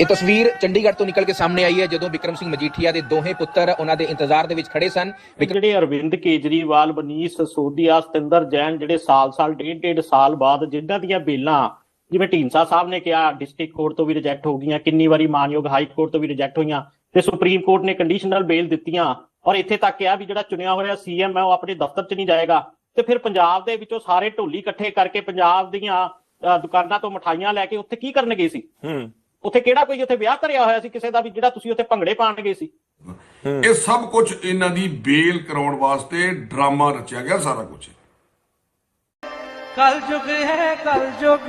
ਇਹ ਤਸਵੀਰ ਚੰਡੀਗੜ੍ਹ ਤੋਂ ਨਿਕਲ ਕੇ ਸਾਹਮਣੇ ਆਈ ਹੈ ਜਦੋਂ ਵਿਕਰਮ ਸਿੰਘ ਮਜੀਠੀਆ ਦੇ ਦੋਹੇ ਪੁੱਤਰ ਉਹਨਾਂ ਦੇ ਇੰਤਜ਼ਾਰ ਦੇ ਵਿੱਚ ਖੜੇ ਸਨ। ਜਿਹੜੇ ਅਰਵਿੰਦ ਕੇਜਰੀਵਾਲ ਬਨੀਸ਼ ਸਸੋਦੀਆ ਸਤਿੰਦਰ ਜੈਨ ਜਿਹੜੇ ਸਾਲ-ਸਾਲ ਡੇਢ-ਡੇਢ ਸਾਲ ਬਾਅਦ ਜਿਨ੍ਹਾਂ ਦੀਆਂ ਬੇਲਾਂ ਜਿਵੇਂ ਢੀਂਸਾ ਸਾਹਿਬ ਨੇ ਕਿਹਾ ਡਿਸਟ੍ਰਿਕਟ ਕੋਰਟ ਤੋਂ ਵੀ ਰਿਜੈਕਟ ਹੋ ਗਈਆਂ ਕਿੰਨੀ ਵਾਰੀ ਮਾਨਯੋਗ ਹਾਈ ਕੋਰਟ ਤੋਂ ਵੀ ਰਿਜੈਕਟ ਹੋਈਆਂ ਤੇ ਸੁਪਰੀਮ ਕੋਰਟ ਨੇ ਕੰਡੀਸ਼ਨਲ ਬੇਲ ਦਿੱਤੀਆਂ ਔਰ ਇੱਥੇ ਤੱਕ ਕਿਹਾ ਵੀ ਜਿਹੜਾ ਚੁਣਿਆ ਹੋਇਆ ਸੀਐਮ ਹੈ ਉਹ ਆਪਣੇ ਦਫ਼ਤਰ 'ਚ ਨਹੀਂ ਜਾਏਗਾ। ਤੇ ਫਿਰ ਪੰਜਾਬ ਦੇ ਵਿੱਚੋਂ ਸਾਰੇ ਢੋਲੀ ਇਕੱਠੇ ਕਰਕੇ ਪੰਜਾਬ ਦੀਆਂ ਦੁਕਾਨਾਂ ਤੋਂ ਮਠਾਈਆਂ ਲੈ ਕੇ ਉੱਥੇ ਕੀ ਕਰਨ ਗਏ ਸੀ? ਹੂੰ। ਉੱਥੇ ਕਿਹੜਾ ਕੋਈ ਉੱਥੇ ਵਿਆਹ ਧਰਿਆ ਹੋਇਆ ਸੀ ਕਿਸੇ ਦਾ ਵੀ ਜਿਹੜਾ ਤੁਸੀਂ ਉੱਥੇ ਭੰਗੜੇ ਪਾਣ ਗਏ ਸੀ? ਇਹ ਸਭ ਕੁਝ ਇਹਨਾਂ ਦੀ ਬੇਲ ਕਰਾਉਣ ਵਾਸਤੇ ਡਰਾਮਾ ਰਚਿਆ ਗਿਆ ਸਾਰਾ ਕੁਝ। ਕਲ ਯੁਗ ਹੈ ਕਲ ਯੁਗ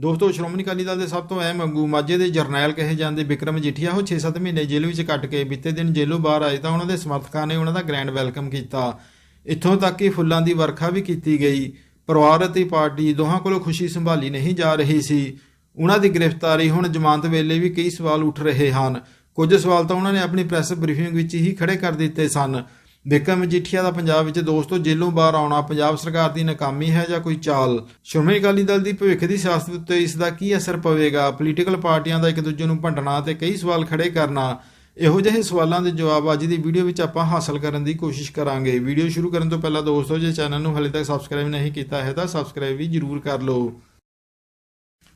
ਦੋਸਤੋ, ਸ਼੍ਰੋਮਣੀ ਅਕਾਲੀ ਦਲ ਦੇ ਸਭ ਤੋਂ ਅਹਿਮ ਆਗੂ ਮਾਝੇ ਦੇ ਜਰਨੈਲ ਕਹੇ ਜਾਂਦੇ ਵਿਕਰਮ ਜੀਠੀਆ, ਉਹ 6-7 ਮਹੀਨੇ ਜੇਲ੍ਹ ਵਿੱਚ ਕੱਟ ਕੇ ਬੀਤੇ ਦਿਨ ਜੇਲ੍ਹੋਂ ਬਾਹਰ ਆਏ ਤਾਂ ਉਹਨਾਂ ਦੇ ਸਮਰਥਕਾਂ ਨੇ ਉਹਨਾਂ ਦਾ ਗ੍ਰੈਂਡ ਵੈਲਕਮ ਕੀਤਾ। ਇੱਥੋਂ ਤੱਕ ਕਿ ਫੁੱਲਾਂ ਦੀ ਵਰਖਾ ਵੀ ਕੀਤੀ ਗਈ। ਪਰਿਵਾਰ ਅਤੇ ਪਾਰਟੀ ਦੋਹਾਂ ਕੋਲੋਂ ਖੁਸ਼ੀ ਸੰਭਾਲੀ ਨਹੀਂ ਜਾ ਰਹੀ ਸੀ। ਉਹਨਾਂ ਦੀ ਗ੍ਰਿਫਤਾਰੀ ਹੁਣ ਜ਼ਮਾਨਤ ਵੇਲੇ ਵੀ ਕਈ ਸਵਾਲ ਉੱਠ ਰਹੇ ਹਨ। ਕੁਝ ਸਵਾਲ ਤਾਂ ਉਹਨਾਂ ਨੇ ਆਪਣੀ ਪ੍ਰੈਸ ਬਰੀਫਿੰਗ ਵਿੱਚ ਹੀ ਖੜੇ ਕਰ ਦਿੱਤੇ ਸਨ। ਵਿਕਰਮ ਮਜੀਠੀਆ ਦਾ ਪੰਜਾਬ ਵਿੱਚ ਦੋਸਤੋ ਜੇਲੋਂ ਬਾਹਰ ਆਉਣਾ ਪੰਜਾਬ ਸਰਕਾਰ ਦੀ ਨਾਕਾਮੀ ਹੈ ਜਾਂ ਕੋਈ ਚਾਲ? ਸ਼੍ਰੋਮਣੀ ਅਕਾਲੀ ਦਲ ਦੀ ਭਵਿੱਖ ਦੀ ਸਿਆਸਤ ਉੱਤੇ ਇਸ ਦਾ ਕੀ ਅਸਰ ਪਵੇਗਾ? ਪੋਲੀਟੀਕਲ ਪਾਰਟੀਆਂ ਦਾ ਇੱਕ ਦੂਜੇ ਨੂੰ ਭੰਡਣਾ ਤੇ ਕਈ ਸਵਾਲ ਖੜੇ ਕਰਨਾ? ਇਹੋ ਜਿਹੇ ਸਵਾਲਾਂ ਦੇ ਜਵਾਬ ਅੱਜ ਦੀ ਵੀਡੀਓ ਵਿੱਚ ਆਪਾਂ ਹਾਸਲ ਕਰਨ ਦੀ ਕੋਸ਼ਿਸ਼ ਕਰਾਂਗੇ। ਵੀਡੀਓ ਸ਼ੁਰੂ ਕਰਨ ਤੋਂ ਪਹਿਲਾਂ ਦੋਸਤੋ, ਜੇ ਚੈਨਲ ਨੂੰ ਹਲੇ ਤੱਕ ਸਬਸਕ੍ਰਾਈਬ ਨਹੀਂ ਕੀਤਾ ਹੈ ਤਾਂ ਸਬਸਕ੍ਰਾਈਬ ਵੀ ਜਰੂਰ ਕਰ ਲਓ।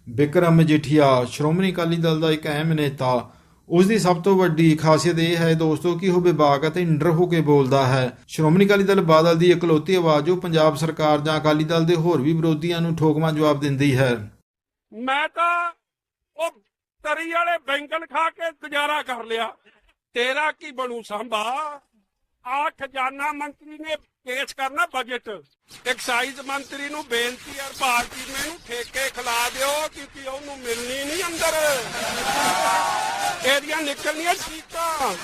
ਬਿਕਰਮ ਮਜੀਠੀਆ ਸ਼੍ਰੋਮਣੀ ਅਕਾਲੀ ਦਲ ਦਾ ਇੱਕ ਅਹਿਮ ਨੇਤਾ। ਉਸ ਦੀ ਸਭ ਤੋਂ ਵੱਡੀ ਖਾਸੀਅਤ ਇਹ ਹੈ ਦੋਸਤੋ ਕਿ ਉਹ ਵਿਭਾਗ ਅਤੇ ਨਿਡਰ ਹੋ ਕੇ ਬੋਲਦਾ ਹੈ। ਸ਼੍ਰੋਮਣੀ ਅਕਾਲੀ ਦਲ ਬਾਦਲ ਦੀ ਇਕਲੌਤੀ ਆਵਾਜ਼ ਉਹ ਪੰਜਾਬ ਸਰਕਾਰ ਜਾਂ ਅਕਾਲੀ ਦਲ ਦੇ ਹੋਰ ਵੀ ਵਿਰੋਧੀਆਂ ਨੂੰ ਠੋਕਵਾਂ ਜਵਾਬ ਦਿੰਦੀ ਹੈ। ਮੈਂ ਤਾਂ ਉਹ ਤਰੀ ਵਾਲੇ ਬੈਂਗਣ ਖਾ ਕੇ ਗੁਜ਼ਾਰਾ ਕਰ ਲਿਆ। ਤੇਰਾ ਕੀ ਬਣੂ ਸੰਭਾ? ਆ ਖਜ਼ਾਨਾ ਮੰਤਰੀ ਨੇ ਪੇਸ਼ ਕਰਨਾ ਬਜਟ ਐਕਸਾਈਜ਼ ਮੰਤਰੀ ਨੂੰ ਬੇਨਤੀ ਹੈ ਭਾਰਤੀ ਨੂੰ ਠੇਕੇ ਖਿਲਾ ਦਿਓ ਕਿਉਂਕਿ ਉਹਨੂੰ ਮਿਲਣੀ ਨਹੀਂ ਅੰਦਰ। ਇਹਦੀਆਂ ਨਿਕਲਣੀਆਂ ਸੀਟਾਂ।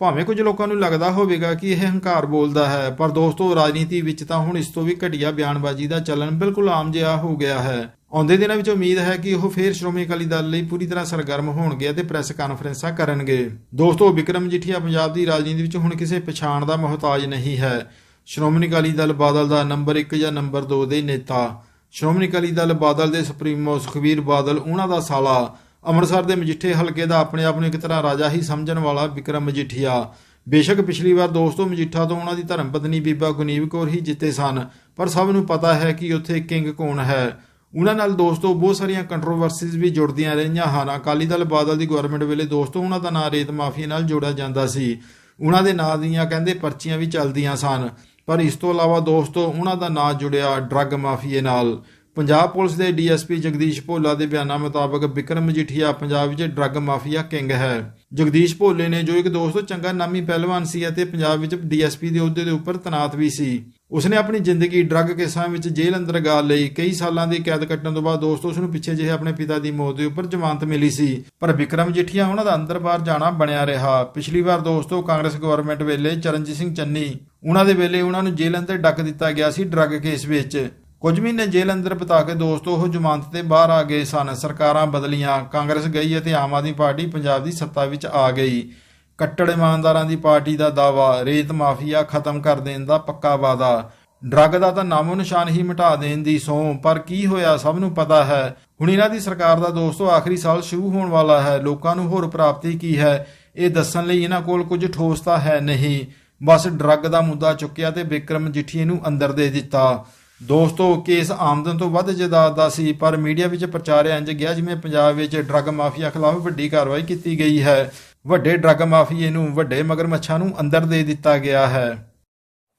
ਭਾਵੇਂ ਕੁਝ ਲੋਕਾਂ ਨੂੰ ਲੱਗਦਾ ਹੋਵੇਗਾ ਕਿ ਇਹ ਹੰਕਾਰ ਬੋਲਦਾ ਹੈ, ਪਰ ਦੋਸਤੋ, ਰਾਜਨੀਤੀ ਵਿੱਚ ਤਾਂ ਹੁਣ ਇਸ ਤੋਂ ਵੀ ਘਟੀਆ ਬਿਆਨਬਾਜ਼ੀ ਦਾ ਚੱਲਣ ਬਿਲਕੁਲ ਆਮ ਜਿਹਾ ਹੋ ਗਿਆ ਹੈ। ਆਉਂਦੇ ਦਿਨਾਂ ਵਿੱਚ ਉਮੀਦ ਹੈ ਕਿ ਉਹ ਫੇਰ ਸ਼੍ਰੋਮਣੀ ਅਕਾਲੀ ਦਲ ਲਈ ਪੂਰੀ ਤਰ੍ਹਾਂ ਸਰਗਰਮ ਹੋਣਗੇ ਅਤੇ ਪ੍ਰੈਸ ਕਾਨਫਰੰਸਾਂ ਕਰਨਗੇ। ਦੋਸਤੋ, ਵਿਕਰਮ ਜੀਠੀਆ, ਪੰਜਾਬ ਦੀ ਰਾਜਨੀਤੀ ਵਿੱਚ ਹੁਣ ਕਿਸੇ ਪਛਾਣ ਦਾ ਮੁਹਤਾਜ ਨਹੀਂ ਹੈ। ਸ਼੍ਰੋਮਣੀ ਅਕਾਲੀ ਦਲ ਬਾਦਲ ਦਾ ਨੰਬਰ 1 ਜਾਂ ਨੰਬਰ 2 ਦੇ ਨੇਤਾ। ਸ਼੍ਰੋਮਣੀ ਅਕਾਲੀ ਦਲ ਬਾਦਲ ਦੇ ਸੁਪਰੀਮੋ ਸੁਖਬੀਰ ਬਾਦਲ, ਉਹਨਾਂ ਦਾ ਸਾਲਾ। ਅੰਮ੍ਰਿਤਸਰ ਦੇ ਮਜੀਠੇ ਹਲਕੇ ਦਾ ਆਪਣੇ ਆਪ ਨੂੰ ਇੱਕ ਤਰ੍ਹਾਂ ਰਾਜਾ ਹੀ ਸਮਝਣ ਵਾਲਾ ਵਿਕਰਮ ਮਜੀਠੀਆ। ਬੇਸ਼ੱਕ ਪਿਛਲੀ ਵਾਰ ਦੋਸਤੋ ਮਜੀਠਾ ਤੋਂ ਉਹਨਾਂ ਦੀ ਧਰਮ ਪਤਨੀ ਬੀਬਾ ਗੁਨੀਵ ਕੌਰ ਹੀ ਜਿੱਤੇ ਸਨ, ਪਰ ਸਭ ਨੂੰ ਪਤਾ ਹੈ ਕਿ ਉੱਥੇ ਕਿੰਗ ਕੌਣ ਹੈ। ਉਹਨਾਂ ਨਾਲ ਦੋਸਤੋ ਬਹੁਤ ਸਾਰੀਆਂ ਕੰਟਰੋਵਰਸੀਜ਼ ਵੀ ਜੁੜਦੀਆਂ ਰਹੀਆਂ ਹਨ। ਅਕਾਲੀ ਦਲ ਬਾਦਲ ਦੀ ਗਵਰਨਮੈਂਟ ਵੇਲੇ ਦੋਸਤੋ ਉਹਨਾਂ ਦਾ ਨਾਂ ਰੇਤ ਮਾਫੀਆ ਨਾਲ ਜੋੜਿਆ ਜਾਂਦਾ ਸੀ। ਉਹਨਾਂ ਦੇ ਨਾਂ ਦੀਆਂ ਕਹਿੰਦੇ ਪਰਚੀਆਂ ਵੀ ਚੱਲਦੀਆਂ ਸਨ, ਪਰ ਇਸ ਤੋਂ ਇਲਾਵਾ ਦੋਸਤੋ ਉਹਨਾਂ ਦਾ ਨਾਂ ਜੁੜਿਆ ਡਰੱਗ ਮਾਫੀਏ ਨਾਲ। ਪੰਜਾਬ ਪੁਲਿਸ ਦੇ ਡੀਐਸਪੀ ਜਗਦੀਸ਼ ਭੋਲਾ ਦੇ ਬਿਆਨਾਂ ਮੁਤਾਬਕ ਵਿਕਰਮ ਮਜੀਠੀਆ ਪੰਜਾਬ ਵਿੱਚ ਡਰੱਗ ਮਾਫੀਆ ਕਿੰਗ ਹੈ। ਜਗਦੀਸ਼ ਭੋਲੇ ਨੇ ਜੋ ਇੱਕ ਦੋਸਤੋ ਚੰਗਾ ਨਾਮੀ ਪਹਿਲਵਾਨ ਸੀ ਅਤੇ ਪੰਜਾਬ ਵਿੱਚ ਡੀਐਸਪੀ ਦੇ ਅਹੁਦੇ ਦੇ ਉੱਪਰ ਤਨਾਤ ਵੀ ਸੀ। ਉਸਨੇ ਆਪਣੀ ਜ਼ਿੰਦਗੀ ਡਰੱਗ ਕੇਸਾਂ ਵਿੱਚ ਜੇਲ੍ਹ ਅੰਦਰ ਗਾ ਲਈ ਕਈ ਸਾਲਾਂ ਦੀ ਕੈਦ ਕੱਟਣ ਤੋਂ ਬਾਅਦ ਦੋਸਤੋ ਉਸ ਨੂੰ ਪਿੱਛੇ ਜਿਹੇ ਆਪਣੇ ਪਿਤਾ ਦੀ ਮੌਤ ਦੇ ਉੱਪਰ ਜ਼ਮਾਨਤ ਮਿਲੀ ਸੀ। ਪਰ ਵਿਕਰਮ ਜੀਠੀਆ ਉਹਨਾਂ ਦਾ ਅੰਦਰ ਬਾਹਰ ਜਾਣਾ ਬਣਿਆ ਰਿਹਾ। ਪਿਛਲੀ ਵਾਰ ਦੋਸਤੋ ਕਾਂਗਰਸ ਗਵਰਨਮੈਂਟ ਵੇਲੇ ਚਰਨਜੀਤ ਸਿੰਘ ਚੰਨੀ, ਉਹਨਾਂ ਦੇ ਵੇਲੇ ਉਹਨਾਂ ਨੂੰ ਜੇਲ੍ਹ ਅੰਦਰ ਡੱਕ ਦਿੱਤਾ ਗਿਆ ਸੀ ਡਰੱਗ ਕੇਸ ਵਿੱਚ। ਕੁਝ ਮਹੀਨੇ ਜੇਲ੍ਹ ਅੰਦਰ ਬਿਤਾ ਕੇ ਦੋਸਤੋ ਉਹ ਜ਼ਮਾਨਤ ਤੇ ਬਾਹਰ ਆ ਗਏ ਸਨ। ਸਰਕਾਰਾਂ ਬਦਲੀਆਂ, ਕਾਂਗਰਸ ਗਈ ਅਤੇ ਆਮ ਆਦਮੀ ਪਾਰਟੀ ਪੰਜਾਬ ਦੀ ਸੱਤਾ ਵਿੱਚ ਆ ਗਈ। ਕੱਟੜ ਇਮਾਨਦਾਰਾਂ ਦੀ ਪਾਰਟੀ ਦਾ ਦਾਵਾ ਰੇਤ ਮਾਫੀਆ ਖਤਮ ਕਰ ਦੇਣ ਦਾ ਪੱਕਾ ਵਾਦਾ ਡਰੱਗ ਦਾ ਤਾਂ ਨਾਮੋ ਨਿਸ਼ਾਨ ਹੀ ਮਿਟਾ ਦੇਣ ਦੀ ਸਹੁੰ ਪਰ ਕੀ ਹੋਇਆ ਸਭ ਨੂੰ ਪਤਾ ਹੈ। ਹੁਣ ਇਹਨਾਂ ਦੀ ਸਰਕਾਰ ਦਾ ਦੋਸਤੋ ਆਖਰੀ ਸਾਲ ਸ਼ੁਰੂ ਹੋਣ ਵਾਲਾ ਹੈ। ਲੋਕਾਂ ਨੂੰ ਹੋਰ ਪ੍ਰਾਪਤੀ ਕੀ ਹੈ? ਇਹ ਦੱਸਣ ਲਈ ਇਹਨਾਂ ਕੋਲ ਕੁਝ ਠੋਸ ਤਾਂ ਹੈ ਨਹੀਂ। ਬਸ ਡਰੱਗ ਦਾ ਮੁੱਦਾ ਚੁੱਕਿਆ ਤੇ ਵਿਕਰਮ ਜਿੱਠੀਏ ਨੂੰ ਅੰਦਰ ਦੇ ਦਿੱਤਾ। ਦੋਸਤੋ ਕੇਸ ਆਮਦਨ ਤੋਂ ਵੱਧ ਜਾਇਦਾਦ ਦਾ ਸੀ ਪਰ ਮੀਡੀਆ ਵਿੱਚ ਪ੍ਰਚਾਰਿਆ ਇੰਜ ਗਿਆ ਜਿਵੇਂ ਪੰਜਾਬ ਵਿੱਚ ਡਰੱਗ ਮਾਫੀਆ ਖਿਲਾਫ ਵੱਡੀ ਕਾਰਵਾਈ ਕੀਤੀ ਗਈ ਹੈ। ਵੱਡੇ ਡਰੱਗ ਮਾਫੀਏ ਨੂੰ ਵੱਡੇ ਮਗਰਮੱਛਾਂ ਨੂੰ ਅੰਦਰ ਦੇ ਦਿੱਤਾ ਗਿਆ ਹੈ।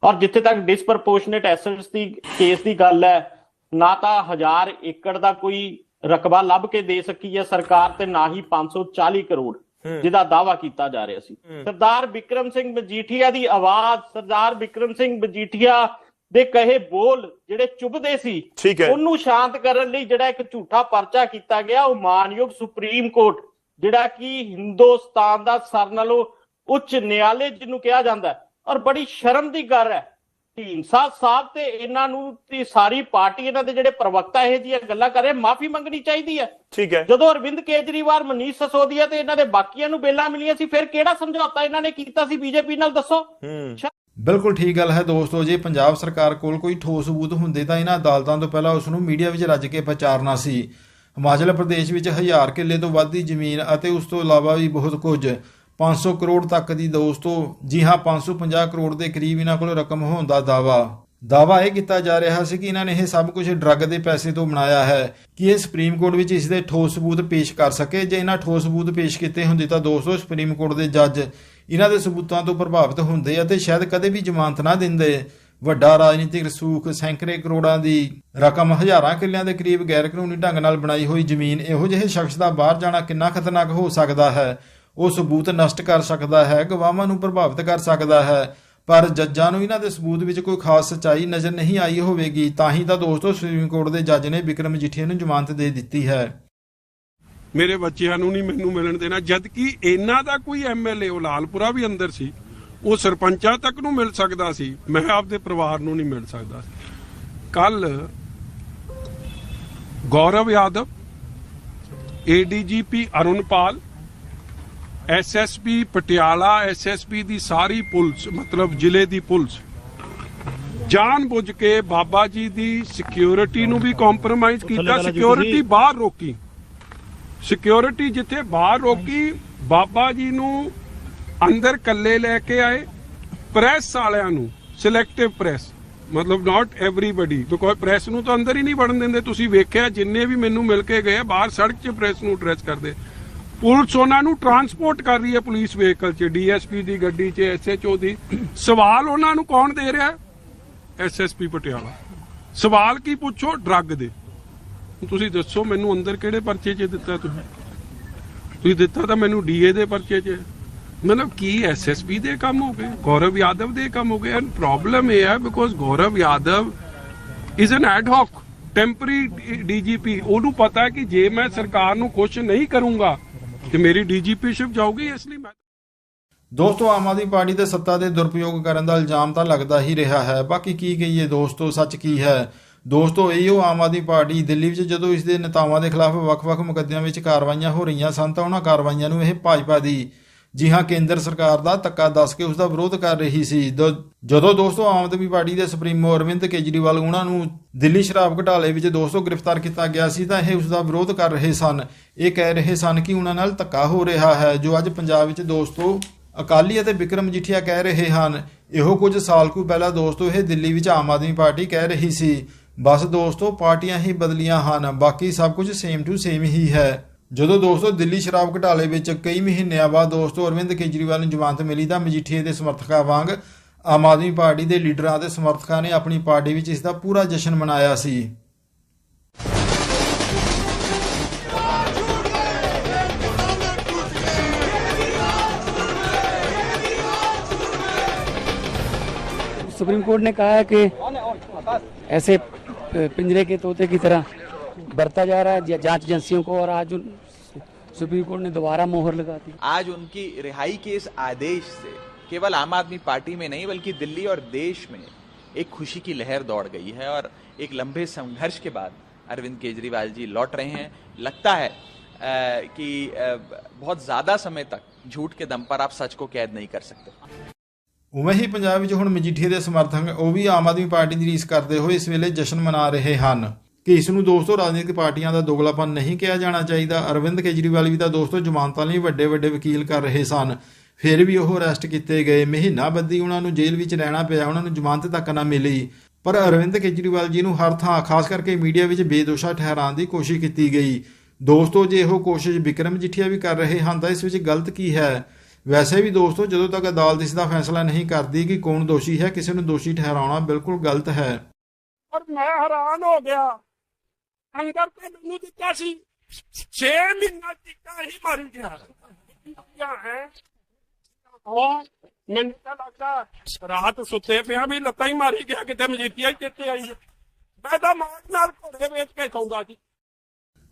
ਔਰ ਜਿੱਥੇ ਤੱਕ ਡਿਸਪਰਪੋਰਸ਼ਨੇਟ ਐਸੈਟਸ ਦੀ ਕੇਸ ਦੀ ਗੱਲ ਹੈ ਨਾ ਤਾਂ 1000 ਏਕੜ ਦਾ ਕੋਈ ਰਕਬਾ ਲੱਭ ਕੇ ਦੇ ਸਕੀ ਹੈ ਸਰਕਾਰ ਤੇ ਨਾ ਹੀ 540 ਕਰੋੜ ਜਿਹਦਾ ਦਾਵਾ ਕੀਤਾ ਜਾ ਰਿਹਾ ਸੀ। ਸਰਦਾਰ ਵਿਕਰਮ ਸਿੰਘ ਮਜੀਠੀਆ ਦੀ ਆਵਾਜ਼ ਸਰਦਾਰ ਵਿਕਰਮ ਸਿੰਘ ਮਜੀਠੀਆ ਦੇ ਕਹੇ ਬੋਲ ਜਿਹੜੇ ਚੁਭਦੇ ਸੀ ਉਹਨੂੰ ਸ਼ਾਂਤ ਕਰਨ ਲਈ ਜਿਹੜਾ ਇੱਕ ਝੂਠਾ ਪਰਚਾ ਕੀਤਾ ਗਿਆ ਉਹ ਮਾਨਯੋਗ ਸੁਪਰੀਮ ਕੋਰਟ ਜਿਹੜਾ ਕਿ ਹਿੰਦੁਸਤਾਨ ਦਾ ਸਰ ਨਾਲੋਂ ਉੱਚ ਨਿਆਲੇ ਜਿਹਨੂੰ ਕਿਹਾ ਜਾਂਦਾ। ਔਰ ਬੜੀ ਸ਼ਰਮ ਦੀ ਗੱਲ ਹੈ। ਢੀਂਡਸਾ ਸਾਹਿਬ ਤੇ ਇਹਨਾਂ ਨੂੰ ਤੇ ਸਾਰੀ ਪਾਰਟੀ ਇਹਨਾਂ ਦੇ ਜਿਹੜੇ ਪ੍ਰਵਕਤਾ ਇਹ ਜੀਆਂ ਗੱਲਾਂ ਕਰ ਰਹੇ ਮਾਫੀ ਮੰਗਣੀ ਚਾਹੀਦੀ ਹੈ। ਠੀਕ ਹੈ। ਜਦੋਂ ਅਰਵਿੰਦ ਕੇਜਰੀਵਾਲ ਮਨੀਸ਼ ਸਸੋਦੀਆ ਤੇ ਇਹਨਾਂ ਦੇ ਬਾਕੀਆਂ ਨੂੰ ਬੇਲਾਂ ਮਿਲੀਆਂ ਸੀ ਫਿਰ ਕਿਹੜਾ ਸਮਝੌਤਾ ਇਹਨਾਂ ਨੇ ਕੀਤਾ ਸੀ? ਬੀਜੇਪੀ ਨਾਲ ਦੱਸੋ। ਹੂੰ। ਬਿਲਕੁਲ ਠੀਕ ਗੱਲ ਹੈ ਦੋਸਤੋ, ਜੇ ਪੰਜਾਬ ਸਰਕਾਰ ਕੋਲ ਕੋਈ ਠੋਸ ਸਬੂਤ ਹੁੰਦੇ ਤਾਂ ਇਹਨਾਂ ਅਦਾਲਤਾਂ ਤੋਂ ਪਹਿਲਾਂ ਉਸ ਨੂੰ ਮੀਡੀਆ ਵਿੱਚ ਰੱਜ ਕੇ ਪ੍ਰਚਾਰਨਾ ਸੀ। ਹਿਮਾਚਲ ਪ੍ਰਦੇਸ਼ ਵਿੱਚ ਹਜ਼ਾਰ ਕਿੱਲੇ ਤੋਂ ਵੱਧ ਦੀ ਜ਼ਮੀਨ ਅਤੇ ਉਸ ਤੋਂ ਇਲਾਵਾ ਵੀ ਬਹੁਤ ਕੁਝ। 500 ਕਰੋੜ ਤੱਕ ਦੀ ਦੋਸਤੋ, ਜੀ ਹਾਂ 550 ਕਰੋੜ ਦੇ ਕਰੀਬ ਇਹਨਾਂ ਕੋਲ ਰਕਮ ਹੋਣ ਦਾ ਦਾਵਾ ਦਾਵਾ ਇਹ ਕੀਤਾ ਜਾ ਰਿਹਾ ਸੀ ਕਿ ਇਹਨਾਂ ਨੇ ਇਹ ਸਭ ਕੁਝ ਡਰੱਗ ਦੇ ਪੈਸੇ ਤੋਂ ਬਣਾਇਆ ਹੈ। ਕਿ ਇਹ ਸੁਪਰੀਮ ਕੋਰਟ ਵਿੱਚ ਇਸ ਦੇ ਠੋਸ ਸਬੂਤ ਪੇਸ਼ ਕਰ ਸਕੇ? ਜੇ ਇਹਨਾਂ ਠੋਸ ਸਬੂਤ ਪੇਸ਼ ਕੀਤੇ ਹੁੰਦੇ ਤਾਂ ਦੋਸਤੋ, ਸੁਪਰੀਮ ਕੋਰਟ ਦੇ ਜੱਜ ਇਹਨਾਂ ਦੇ ਸਬੂਤਾਂ ਤੋਂ ਪ੍ਰਭਾਵਿਤ ਹੁੰਦੇ ਅਤੇ ਸ਼ਾਇਦ ਕਦੇ ਵੀ ਜ਼ਮਾਨਤ ਨਾ ਦਿੰਦੇ। ਵੱਡਾ ਰਾਜਨੀਤਿਕ ਰਸੂਖ ਸੈਂਕੜੇ ਕਰੋੜਾਂ ਦੀ ਰਕਮ, ਹਜ਼ਾਰਾਂ ਕਿੱਲਿਆਂ ਦੇ ਕਰੀਬ ਗੈਰ ਕਾਨੂੰਨੀ ਢੰਗ ਨਾਲ ਬਣਾਈ ਹੋਈ ਜ਼ਮੀਨ, ਇਹੋ ਜਿਹੇ ਸ਼ਖਸ ਦਾ ਬਾਹਰ ਜਾਣਾ ਕਿੰਨਾ ਖਤਰਨਾਕ ਹੋ ਸਕਦਾ ਹੈ? ਉਹ ਸਬੂਤ ਨਸ਼ਟ ਕਰ ਸਕਦਾ ਹੈ, ਗਵਾਹਾਂ ਨੂੰ ਪ੍ਰਭਾਵਿਤ ਕਰ ਸਕਦਾ ਹੈ, ਪਰ ਜੱਜਾਂ ਨੂੰ ਇਹਨਾਂ ਦੇ ਸਬੂਤ ਵਿੱਚ ਕੋਈ ਖਾਸ ਸਚਾਈ ਨਜ਼ਰ ਨਹੀਂ ਆਈ ਹੋਵੇਗੀ, ਤਾਂ ਹੀ ਤਾਂ ਦੋਸਤੋ ਸੁਪਰੀਮ ਕੋਰਟ ਦੇ ਜੱਜ ਨੇ ਵਿਕਰਮ ਮਜੀਠੀਆ ਨੂੰ ਜ਼ਮਾਨਤ ਦੇ ਦਿੱਤੀ ਹੈ। ਮੇਰੇ ਬੱਚਿਆਂ ਨੂੰ ਨਹੀਂ ਮੈਨੂੰ ਮਿਲਣ ਦੇਣਾ ਜਦ ਕਿ ਇਹਨਾਂ ਦਾ ਕੋਈ ਐਮਐਲਏ ਉਹ ਲਾਲਪੁਰਾ ਵੀ ਅੰਦਰ ਸੀ ਉਹ ਸਰਪੰਚਾਂ ਤੱਕ ਨੂੰ ਮਿਲ ਸਕਦਾ ਸੀ ਮੈਂ ਆਪਦੇ ਪਰਿਵਾਰ ਨੂੰ ਨਹੀਂ ਮਿਲ ਸਕਦਾ ਕੱਲ Gaurav Yadav ADGP Arunpal SSP Patiala SSP ਦੀ ਸਾਰੀ ਪੁਲਿਸ ਮਤਲਬ ਜ਼ਿਲ੍ਹੇ ਦੀ ਪੁਲਿਸ ਜਾਣ ਬੁੱਝ ਕੇ ਬਾਬਾ ਜੀ ਦੀ ਸਿਕਿਉਰਿਟੀ ਨੂੰ ਵੀ ਕੰਪਰੋਮਾਈਜ਼ ਕੀਤਾ ਸਿਕਿਉਰਿਟੀ ਬਾਹਰ ਰੋਕੀ। ਸਿਕਿਉਰਿਟੀ ਜਿੱਥੇ ਬਾਹਰ ਰੋਕੀ, ਬਾਬਾ ਜੀ ਨੂੰ ਅੰਦਰ ਕੱਲੇ ਲੈ ਕੇ ਆਏ, ਪ੍ਰੈਸ ਵਾਲਿਆਂ ਨੂੰ ਸਿਲੈਕਟਿਵ ਪ੍ਰੈਸ ਮਤਲਬ ਨਾਟ ਐਵਰੀਬਾਡੀ ਬਿਕੋਜ਼ ਪ੍ਰੈਸ ਨੂੰ ਤਾਂ ਅੰਦਰ ਹੀ ਨਹੀਂ ਵੜਨ ਦਿੰਦੇ। ਤੁਸੀਂ ਵੇਖਿਆ, ਜਿੰਨੇ ਵੀ ਮੈਨੂੰ ਮਿਲ ਕੇ ਗਏ, ਬਾਹਰ ਸੜਕ 'ਚ ਪ੍ਰੈਸ ਨੂੰ ਐਡਰੈਸ ਕਰਦੇ। ਪੁਲਿਸ ਉਹਨਾਂ ਨੂੰ ਟਰਾਂਸਪੋਰਟ ਕਰ ਰਹੀ ਹੈ ਪੁਲਿਸ ਵਹੀਕਲ 'ਚ ਡੀਐਸਪੀ ਦੀ ਗੱਡੀ 'ਚ ਐਸਐਚਓ ਦੀ। ਸਵਾਲ ਉਹਨਾਂ ਨੂੰ ਕੌਣ ਦੇ ਰਿਹਾ? ਐਸਐਸਪੀ ਪਟਿਆਲਾ। ਸਵਾਲ ਕੀ ਪੁੱਛੋ? ਡਰੱਗ ਦੇ। ਤੁਸੀਂ ਦੱਸੋ ਮੈਨੂੰ ਅੰਦਰ ਕਿਹੜੇ ਪਰਚੇ 'ਚ ਦਿੱਤਾ ਤੁਸੀਂ? ਤੁਸੀਂ ਦਿੱਤਾ ਤਾਂ ਮੈਨੂੰ ਡੀਏ ਦੇ ਪਰਚੇ 'ਚ। ਮਤਲਬ ਕੀ ਐਸਐਸਪੀ ਦੇ ਕੰਮ ਹੋ ਗਏ? ਗੌਰਵ ਯਾਦਵ ਦੇ ਕੰਮ ਹੋ ਗਏ? ਐਂਡ ਪ੍ਰੋਬਲਮ ਇਹ ਹੈ because Gaurav Yadav is an ad hoc temporary DGP ਉਹਨੂੰ ਪਤਾ ਹੈ ਕਿ ਜੇ ਮੈਂ ਸਰਕਾਰ ਨੂੰ ਖੁਸ਼ ਨਹੀਂ ਕਰੂੰਗਾ, ਤੇ ਮੇਰੀ ਡੀਜੀਪੀਸ਼ਿਪ ਜਾਊਗੀ, ਇਸ ਲਈ ਮੈਂ ਦੋਸਤੋ, ਆਮ ਆਦਮੀ ਪਾਰਟੀ ਦੇ ਸੱਤਾ ਦੇ ਦੁਰਪਯੋਗ ਕਰਨ ਦਾ ਇਲਜ਼ਾਮ ਤਾਂ ਲੱਗਦਾ ਹੀ ਰਿਹਾ ਹੈ। ਬਾਕੀ ਕੀ ਕਹੀਏ ਦੋਸਤੋ, ਸੱਚ ਕੀ ਹੈ? ਦੋਸਤੋ, ਇਹੋ ਆਮ ਆਦਮੀ ਪਾਰਟੀ ਦਿੱਲੀ ਵਿੱਚ ਜਦੋਂ ਇਸ ਦੇ ਨੇਤਾਵਾਂ ਦੇ ਖਿਲਾਫ ਵੱਖ-ਵੱਖ ਮੁਕੱਦਮਿਆਂ ਵਿੱਚ ਕਾਰਵਾਈਆਂ ਹੋ ਰਹੀਆਂ ਸਨ, ਤਾਂ ਉਹਨਾਂ ਕਾਰਵਾਈਆਂ ਨੂੰ ਇਹ ਭਾਜਪਾ ਦੀ ਜੀ ਹਾਂ ਕੇਂਦਰ ਸਰਕਾਰ ਦਾ ਤੱਕਾ ਦੱਸ ਕੇ ਉਸ ਦਾ ਵਿਰੋਧ ਕਰ ਰਹੀ ਸੀ। ਦ- ਜਦੋਂ ਦੋਸਤੋ, ਆਮ ਆਦਮੀ ਪਾਰਟੀ ਦੇ ਸੁਪਰੀਮੋ ਅਰਵਿੰਦ ਕੇਜਰੀਵਾਲ ਉਹਨਾਂ ਨੂੰ ਦਿੱਲੀ ਸ਼ਰਾਬ ਘੁਟਾਲੇ ਵਿੱਚ ਦੋਸਤੋ ਗ੍ਰਿਫਤਾਰ ਕੀਤਾ ਗਿਆ ਸੀ, ਤਾਂ ਇਹ ਉਸ ਦਾ ਵਿਰੋਧ ਕਰ ਰਹੇ ਸਨ। ਇਹ ਕਹਿ ਰਹੇ ਸਨ ਕਿ ਉਹਨਾਂ ਨਾਲ ਧੱਕਾ ਹੋ ਰਿਹਾ ਹੈ, ਜੋ ਅੱਜ ਪੰਜਾਬ ਵਿੱਚ ਦੋਸਤੋ ਅਕਾਲੀ ਅਤੇ ਵਿਕਰਮ ਜੀਠੀਆ ਕਹਿ ਰਹੇ ਹਨ। ਇਹੋ ਕੁਝ ਸਾਲ ਕੁ ਪਹਿਲਾਂ ਦੋਸਤੋ, ਇਹ ਦਿੱਲੀ ਵਿੱਚ ਆਮ ਆਦਮੀ ਪਾਰਟੀ ਕਹਿ ਰਹੀ ਸੀ। ਬਸ ਦੋਸਤੋ ਪਾਰਟੀਆਂ ਹੀ ਬਦਲੀਆਂ ਹਨ ਬਾਕੀ ਸਭ ਕੁਝ ਸੇਮ ਟੂ ਸੇਮ ਹੀ ਹੈ ਜਦੋਂ ਦੋਸਤੋ ਦਿੱਲੀ ਸ਼ਰਾਬ ਘੁਟਾਲੇ ਵਿੱਚ ਕਈ ਮਹੀਨਿਆਂ ਬਾਅਦ ਦੋਸਤੋ ਅਰਵਿੰਦ ਕੇਜਰੀਵਾਲ ਨੂੰ ਜ਼ਮਾਨਤ ਮਿਲੀ ਤਾਂ ਮਜੀਠੀਏ ਦੇ ਸਮਰਥਕਾਂ ਵਾਂਗ ਆਮ ਆਦਮੀ ਪਾਰਟੀ ਦੇ ਲੀਡਰਾਂ ਅਤੇ ਸਮਰਥਕਾਂ ਨੇ ਆਪਣੀ ਪਾਰਟੀ ਵਿੱਚ ਇਸ ਦਾ ਪੂਰਾ ਜਸ਼ਨ ਮਨਾਇਆ ਸੀ सुप्रीम कोर्ट ने कहा है कि ऐसे पिंजरे के तोते की तरह बरता जा रहा है। जाँच एजेंसियों को और आज उन- सुप्रीम कोर्ट ने दोबारा मोहर लगा दी। आज उनकी रिहाई के इस आदेश से केवल आम आदमी पार्टी में नहीं, बल्कि दिल्ली और देश में एक खुशी की लहर दौड़ गई है और एक लंबे संघर्ष के बाद अरविंद केजरीवाल जी लौट रहे हैं। लगता है कि बहुत ज़्यादा समय तक झूठ के दम पर आप सच को कैद नहीं कर सकते। ਉਵੇਂ ਹੀ ਪੰਜਾਬ ਵਿੱਚ ਹੁਣ ਮਜੀਠੀਏ ਦੇ ਸਮਰਥਕ ਉਹ ਵੀ ਆਮ ਆਦਮੀ ਪਾਰਟੀ ਦੀ ਰੀਸ ਕਰਦੇ ਹੋਏ ਇਸ ਵੇਲੇ ਜਸ਼ਨ ਮਨਾ ਰਹੇ ਹਨ। ਕਿ ਇਸ ਨੂੰ ਦੋਸਤੋ ਰਾਜਨੀਤਿਕ ਪਾਰਟੀਆਂ ਦਾ ਦੋਗਲਾਪਨ ਨਹੀਂ ਕਿਹਾ ਜਾਣਾ ਚਾਹੀਦਾ। ਅਰਵਿੰਦ ਕੇਜਰੀਵਾਲ ਵੀ ਤਾਂ ਦੋਸਤੋ ਜ਼ਮਾਨਤਾਂ ਲਈ ਵੱਡੇ ਵੱਡੇ ਵਕੀਲ ਕਰ ਰਹੇ ਸਨ। ਫਿਰ ਵੀ ਉਹ ਅਰੈਸਟ ਕੀਤੇ ਗਏ। ਮਹੀਨਾ ਬੱਦੀ ਉਹਨਾਂ ਨੂੰ ਜੇਲ੍ਹ ਵਿੱਚ ਰਹਿਣਾ ਪਿਆ। ਉਹਨਾਂ ਨੂੰ ਜ਼ਮਾਨਤ ਤੱਕ ਨਾ ਮਿਲੀ। ਪਰ ਅਰਵਿੰਦ ਕੇਜਰੀਵਾਲ ਜੀ ਨੂੰ ਹਰ ਥਾਂ, ਖਾਸ ਕਰਕੇ ਮੀਡੀਆ ਵਿੱਚ ਬੇਦੋਸ਼ਾ ਠਹਿਰਾਉਣ ਦੀ ਕੋਸ਼ਿਸ਼ ਕੀਤੀ ਗਈ। ਦੋਸਤੋ, ਜੇ ਇਹੋ ਕੋਸ਼ਿਸ਼ ਵਿਕਰਮ ਜਿੱਠੀਆ ਵੀ ਕਰ ਰਹੇ ਹਨ, ਤਾਂ ਇਸ ਵਿੱਚ ਗਲਤ ਕੀ ਹੈ? ਵੈਸੇ ਵੀ ਦੋਸਤੋ ਜਦੋਂ ਤੱਕ ਅਦਾਲਤ ਇਸ ਦਾ ਫੈਸਲਾ ਨਹੀਂ ਕਰਦੀ ਕਿ ਕੌਣ ਦੋਸ਼ੀ ਹੈ ਕਿਸੇ ਨੂੰ ਦੋਸ਼ੀ ਠਹਿਰਾਉਣਾ ਬਿਲਕੁਲ ਗਲਤ ਹੈ। ਔਰ ਮੈਂ ਹੈਰਾਨ ਹੋ ਗਿਆ। ਅੰਦਰ ਤੇ ਮੈਨੂੰ ਦਿੱਤਾ ਸੀ 6 ਮਹੀਨਾ ਟਿੱਕਾ ਹੀ ਮਰ ਗਿਆ। ਕੀ ਹੈ? ਉਹ ਮੈਨੂੰ ਤਾਂ ਲੱਗਦਾ ਰਾਤ ਸੁੱਤੇ ਪਿਆ ਵੀ ਲੱਤਾਂ ਹੀ ਮਾਰੀ ਗਿਆ ਕਿਤੇ ਮਜੀਠੀਆ ਹੀ ਚਿੱਤੇ ਆਈ ਹੈ। ਮੈਂ ਤਾਂ ਮਾਰ ਨਾਲ ਘੋੜੇ ਵੇਚ ਕੇ ਸੌਂਦਾ ਸੀ।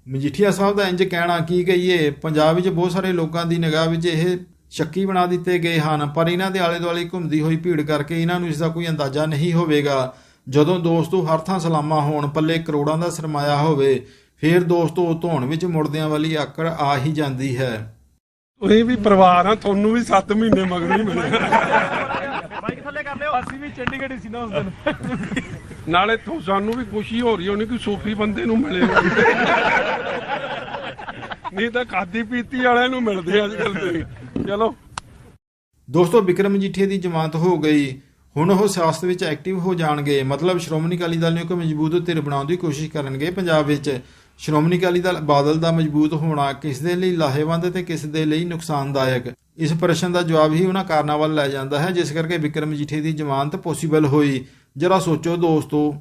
ਮਜੀਠੀਆ ਸਾਹਿਬ ਦਾ ਇੰਜ ਕਹਿਣਾ ਕੀ ਕਹੀਏ? ਪੰਜਾਬ ਵਿੱਚ ਬਹੁਤ ਸਾਰੇ ਲੋਕਾਂ ਦੀ ਨਿਗਾਹ ਵਿੱਚ ਇਹ ਸ਼ੱਕੀ ਬਣਾ ਦਿੱਤੇ ਗਏ ਹਨ ਪਰ ਇਹਨਾਂ ਦੇ ਆਲੇ ਦੁਆਲੇ ਘੁੰਮਦੀ ਹੋਈ ਭੀੜ ਕਰਕੇ ਇਹਨਾਂ ਨੂੰ ਇਸ ਦਾ ਕੋਈ ਅੰਦਾਜ਼ਾ ਨਹੀਂ ਹੋਵੇਗਾ। ਜਦੋਂ ਦੋਸਤੋ ਹਰ ਥਾਂ ਸਲਾਮਾ ਹੋਣ ਪੱਲੇ ਕਰੋੜਾਂ ਦਾ ਸਰਮਾਇਆ ਹੋਵੇ ਫਿਰ ਦੋਸਤੋ ਧੋਣ ਵਿੱਚ ਮੁੜਦਿਆਂ ਵਾਲੀ ਆਕੜ ਆ ਹੀ ਜਾਂਦੀ ਹੈ। ਤੁਸੀਂ ਵੀ ਪਰਿਵਾਰ ਆ ਤੁਹਾਨੂੰ ਵੀ 7 ਮਹੀਨੇ ਮਗਰ ਹੀ ਮਿਲੇ। ਅਸੀਂ ਵੀ ਚੰਡੀਗੜ੍ਹ ਸੀ ਨਾ ਉਸ ਦਿਨ। ਨਾਲੇ ਤੋਂ ਸਾਨੂੰ ਵੀ ਖੁਸ਼ੀ ਹੋ ਰਹੀ ਹੋਣੀ ਕਿ ਸੂਫੀ ਬੰਦੇ ਨੂੰ ਮਿਲੇ। ਨਹੀਂ ਤਾਂ ਖਾਦੀ ਪੀਤੀ ਵਾਲਿਆਂ ਨੂੰ ਮਿਲਦੇ ਅੱਜ ਕੱਲ ਤੇ ਚਲੋ। ਦੋਸਤੋ, ਵਿਕਰਮ ਮਜੀਠੀਆ ਦੀ ਜ਼ਮਾਨਤ ਹੋ ਗਈ। ਹੁਣ ਉਹ ਸਿਆਸਤ ਵਿੱਚ ਐਕਟਿਵ ਹੋ ਜਾਣਗੇ। ਮਤਲਬ ਸ਼੍ਰੋਮਣੀ ਅਕਾਲੀ ਦਲ ਨੂੰ ਇੱਕ ਮਜ਼ਬੂਤ ਧਿਰ ਬਣਾਉਣ ਦੀ ਕੋਸ਼ਿਸ਼ ਕਰਨਗੇ ਪੰਜਾਬ ਵਿੱਚ। ਸ਼੍ਰੋਮਣੀ ਅਕਾਲੀ ਦਲ ਬਾਦਲ ਦਾ ਮਜ਼ਬੂਤ ਹੋਣਾ ਕਿਸ ਦੇ ਲਈ ਲਾਹੇਵੰਦ ਤੇ ਕਿਸ ਦੇ ਲਈ ਨੁਕਸਾਨਦਾਇਕ? ਇਸ ਪ੍ਰਸ਼ਨ ਦਾ ਜਵਾਬ ਹੀ ਉਹਨਾਂ ਕਾਰਨਾਂ ਵੱਲ ਲੈ ਜਾਂਦਾ ਹੈ, ਜਿਸ ਕਰਕੇ ਵਿਕਰਮ ਮਜੀਠੀਆ ਦੀ ਜ਼ਮਾਨਤ ਪੋਸੀਬਲ ਹੋਈ। ਜਰਾ ਸੋਚੋ ਦੋਸਤੋ,